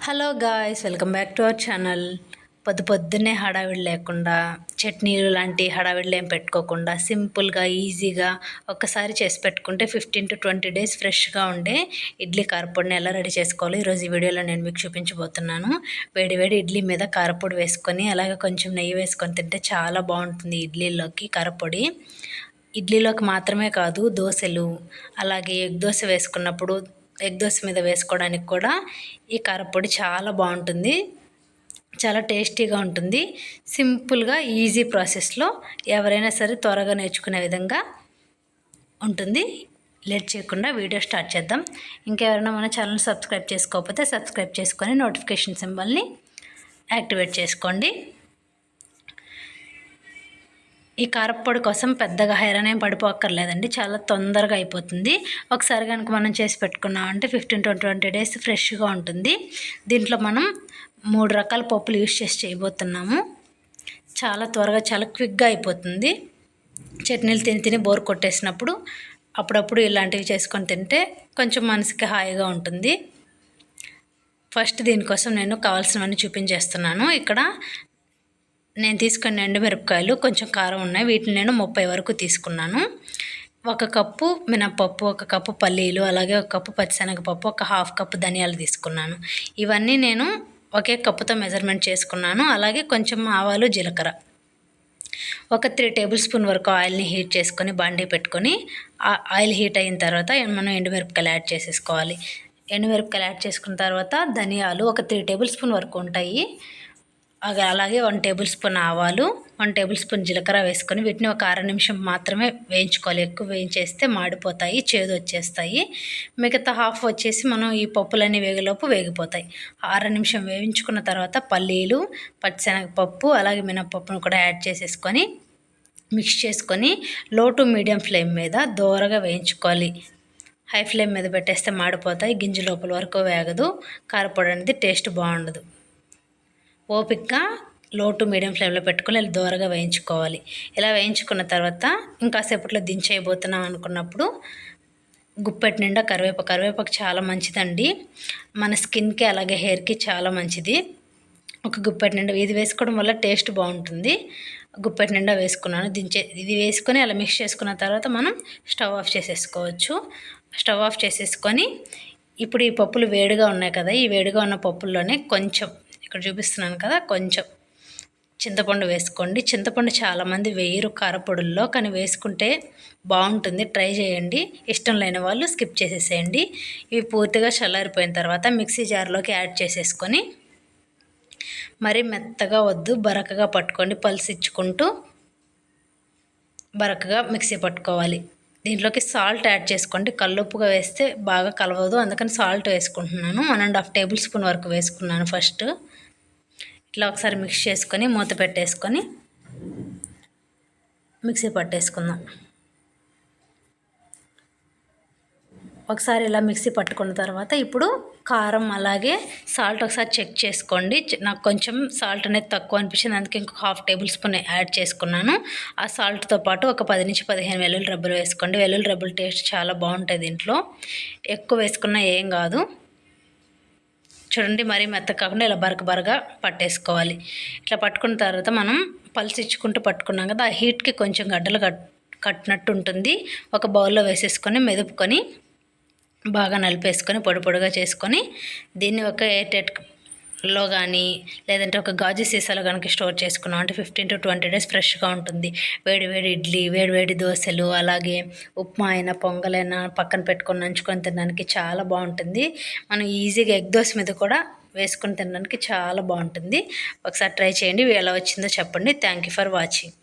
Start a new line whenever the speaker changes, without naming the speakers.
Hello guys welcome back to our channel పొద్దు పొద్దున్నే హడావిడి లేకుండా చట్నీలు లాంటి హడావిడిలు ఏం పెట్టుకోకుండా సింపుల్గా ఈజీగా ఒక్కసారి చేసి పెట్టుకుంటే ఫిఫ్టీన్ టు ట్వంటీ డేస్ ఫ్రెష్గా ఉండే ఇడ్లీ కారపొడిని ఎలా రెడీ చేసుకోవాలి ఈరోజు ఈ వీడియోలో నేను మీకు చూపించబోతున్నాను. వేడి వేడి ఇడ్లీ మీద కారపొడి వేసుకొని అలాగే కొంచెం నెయ్యి వేసుకొని తింటే చాలా బాగుంటుంది ఇడ్లీలోకి కారపొడి. ఇడ్లీలోకి మాత్రమే కాదు దోశలు అలాగే ఎగ్ దోశ వేసుకున్నప్పుడు ఎగ్ దోశ మీద వేసుకోవడానికి కూడా ఈ కారపొడి చాలా బాగుంటుంది. చాలా టేస్టీగా ఉంటుంది. సింపుల్గా ఈజీ ప్రాసెస్లో ఎవరైనా సరే త్వరగా నేర్చుకునే విధంగా ఉంటుంది. లేట్ చేయకుండా వీడియో స్టార్ట్ చేద్దాం. ఇంకెవరైనా మన ఛానల్ సబ్స్క్రైబ్ చేసుకోకపోతే సబ్స్క్రైబ్ చేసుకొని నోటిఫికేషన్ సింబల్ని యాక్టివేట్ చేసుకోండి. ఈ కారప్పొడి కోసం పెద్దగా హైరాన్ ఏం పడిపోక్కర్లేదండి చాలా తొందరగా అయిపోతుంది. ఒకసారి కనుక మనం చేసి పెట్టుకున్నామంటే ఫిఫ్టీన్ టు ట్వంటీ డేస్ ఫ్రెష్గా ఉంటుంది. దీంట్లో మనం మూడు రకాల పప్పులు యూస్ చేసి చేయబోతున్నాము. చాలా త్వరగా చాలా క్విక్గా అయిపోతుంది. చట్నీలు తిని తిని బోర్ కొట్టేసినప్పుడు అప్పుడప్పుడు ఇలాంటివి చేసుకొని తింటే కొంచెం మనసుకి హాయిగా ఉంటుంది. ఫస్ట్ దీనికోసం నేను కావాల్సినవన్నీ చూపించేస్తున్నాను. ఇక్కడ నేను తీసుకున్న ఎండుమిరపకాయలు కొంచెం కారం ఉన్నాయి. వీటిని నేను ముప్పై వరకు తీసుకున్నాను. ఒక కప్పు మినప్పప్పు ఒక కప్పు పల్లీలు అలాగే ఒక కప్పు పచ్చిశనగపప్పు ఒక హాఫ్ కప్పు ధనియాలు తీసుకున్నాను. ఇవన్నీ నేను ఒకే కప్పుతో మెజర్మెంట్ చేసుకున్నాను. అలాగే కొంచెం ఆవాలు జీలకర్ర. ఒక త్రీ టేబుల్ స్పూన్ వరకు ఆయిల్ని హీట్ చేసుకొని బండి పెట్టుకొని ఆయిల్ హీట్ అయిన తర్వాత మనం ఎండుమిరపకాయలు యాడ్ చేసేసుకోవాలి. ఎండుమిరపకాయలు యాడ్ చేసుకున్న తర్వాత ధనియాలు ఒక త్రీ టేబుల్ స్పూన్ వరకు ఉంటాయి. అలాగే వన్ టేబుల్ స్పూన్ ఆవాలు వన్ టేబుల్ స్పూన్ జీలకర్ర వేసుకొని వీటిని ఒక అర నిమిషం మాత్రమే వేయించుకోవాలి. ఎక్కువ వేయించేస్తే మాడిపోతాయి చేదు వచ్చేస్తాయి. మిగతా హాఫ్ వచ్చేసి మనం ఈ పప్పులన్నీ వేగలోపు వేగిపోతాయి. అర నిమిషం వేయించుకున్న తర్వాత పల్లీలు పచ్చిశనగపప్పు అలాగే మినపప్పును కూడా యాడ్ చేసేసుకొని మిక్స్ చేసుకొని లో టు మీడియం ఫ్లేమ్ మీద దోరగా వేయించుకోవాలి. హై ఫ్లేమ్ మీద పెట్టేస్తే మాడిపోతాయి గింజ లోపల వరకు వేగదు కారపొడి అనేది టేస్ట్ బాగుండదు. ఓపిక్గా లో టు మీడియం ఫ్లేమ్లో పెట్టుకొని ఇలా దూరగా వేయించుకోవాలి. ఇలా వేయించుకున్న తర్వాత ఇంకాసేపట్లో దించేయబోతున్నాం అనుకున్నప్పుడు గుప్పెట్ నిండా కరివేపాకు కరివేపాకు చాలా మంచిదండి. మన స్కిన్కి అలాగే హెయిర్కి చాలా మంచిది. ఒక గుప్పెట్ నిండా ఇది వేసుకోవడం వల్ల టేస్ట్ బాగుంటుంది. గుప్పెట్ నిండా వేసుకున్నాను. దించే ఇది వేసుకొని అలా మిక్స్ చేసుకున్న తర్వాత మనం స్టవ్ ఆఫ్ చేసేసుకోవచ్చు. స్టవ్ ఆఫ్ చేసేసుకొని ఇప్పుడు ఈ పప్పులు వేడిగా ఉన్నాయి కదా ఈ వేడిగా ఉన్న పప్పుల్లోనే కొంచెం ఇక్కడ చూపిస్తున్నాను కదా కొంచెం చింతపండు వేసుకోండి. చింతపండు చాలామంది వేయరు కారపొడుల్లో కానీ వేసుకుంటే బాగుంటుంది. ట్రై చేయండి. ఇష్టం లేని వాళ్ళు స్కిప్ చేసేసేయండి. ఇవి పూర్తిగా చల్లారిపోయిన తర్వాత మిక్సీ జార్లోకి యాడ్ చేసేసుకొని మరీ మెత్తగా వద్దు బరకగా పట్టుకోండి పలుసిచ్చుకుంటూ బరకగా మిక్సీ పట్టుకోవాలి. దీంట్లోకి సాల్ట్ యాడ్ చేసుకోండి. కల్లుప్పుగా వేస్తే బాగా కలవదు. అందుకని సాల్ట్ వేసుకుంటున్నాను. One and half tablespoon వరకు వేసుకున్నాను ఫస్ట్. ఇట్లా ఒకసారి మిక్స్ చేసుకొని మూత పెట్టేసుకొని మిక్సీ పట్టేసుకుందాం. ఒకసారి ఇలా మిక్సీ పట్టుకున్న తర్వాత ఇప్పుడు కారం అలాగే సాల్ట్ ఒకసారి చెక్ చేసుకోండి. నాకు కొంచెం సాల్ట్ అనేది తక్కువ అనిపించింది. అందుకే ఇంకొక హాఫ్ టేబుల్ స్పూన్ యాడ్ చేసుకున్నాను. ఆ సాల్ట్తో పాటు ఒక పది నుంచి పదిహేను వెల్లుల్లి రబ్బులు వేసుకోండి. వెల్లుల్లి రబ్బులు టేస్ట్ చాలా బాగుంటుంది దీంట్లో ఎక్కువ వేసుకున్నా ఏం కాదు. చూడండి మరీ మెత్త కాకుండా ఇలా బరక బరగా పట్టేసుకోవాలి. ఇట్లా పట్టుకున్న తర్వాత మనం పల్స్ పట్టుకున్నాం కదా ఆ హీట్కి కొంచెం గడ్డలు కట్ కట్టినట్టు ఉంటుంది. ఒక బౌల్లో వేసేసుకొని మెదుపుకొని బాగా నలిపేసుకొని పొడి పొడిగా చేసుకొని దీన్ని ఒక ఎయిట్లో కానీ లేదంటే ఒక గాజు సీసాలో కనుక స్టోర్ చేసుకున్నాం అంటే ఫిఫ్టీన్ టు ట్వంటీ డేస్ ఫ్రెష్గా ఉంటుంది. వేడి వేడి ఇడ్లీ వేడి వేడి దోశలు అలాగే ఉప్మా అయినా పొంగలైనా పక్కన పెట్టుకొని నంచుకొని తినడానికి చాలా బాగుంటుంది. మనం ఈజీగా ఎగ్ దోశ మీద కూడా వేసుకొని తినడానికి చాలా బాగుంటుంది. ఒకసారి ట్రై చేయండి ఎలా వచ్చిందో చెప్పండి. Thank you for watching.